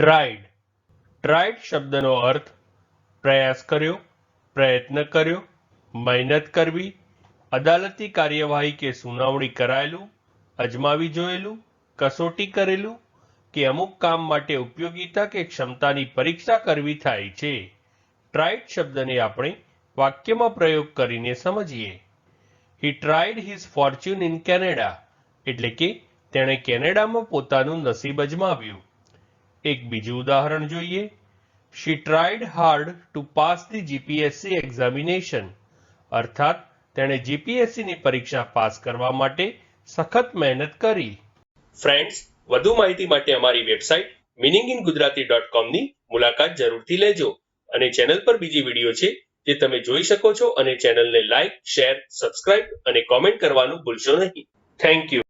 Tried tried શબ્દનો અર્થ પ્રયાસ કર્યો, પ્રયત્ન કર્યો, મહેનત કરવી અદાલતી કાર્યવાહી કે સુનાવણી કરાયેલું, અજમાવી જોયેલું, કસોટી કરેલું કે અમુક કામ માટે ઉપયોગિતા કે ક્ષમતાની પરીક્ષા કરવી થાય છે. ટ્રાઇડ શબ્દને આપણે વાક્યમાં પ્રયોગ કરીને સમજીએ. He tried his fortune in Canada એટલે કે તેણે કેનેડામાં પોતાનું નસીબ અજમાવ્યું. એક બીજું ઉદાહરણ જોઈએ. She tried hard to pass the GPSC examination અર્થાત, તેણે જીપીએસસીની પરીક્ષા પાસ કરવા માટે સખત મહેનત કરી. ફ્રેન્ડ્સ વધુ માહિતી માટે અમારી website meaning in Gujarati dot કોમની મુલાકાત જરૂરથી લેજો. અને ચેનલ પર બીજી વીડિયો છે જે તમે જોઈ શકો છો અને ચેનલને લાઇક શેર, સબસ્ક્રાઇબ અને કોમેન્ટ કરવાનું ભૂલશો નહીં. Thank you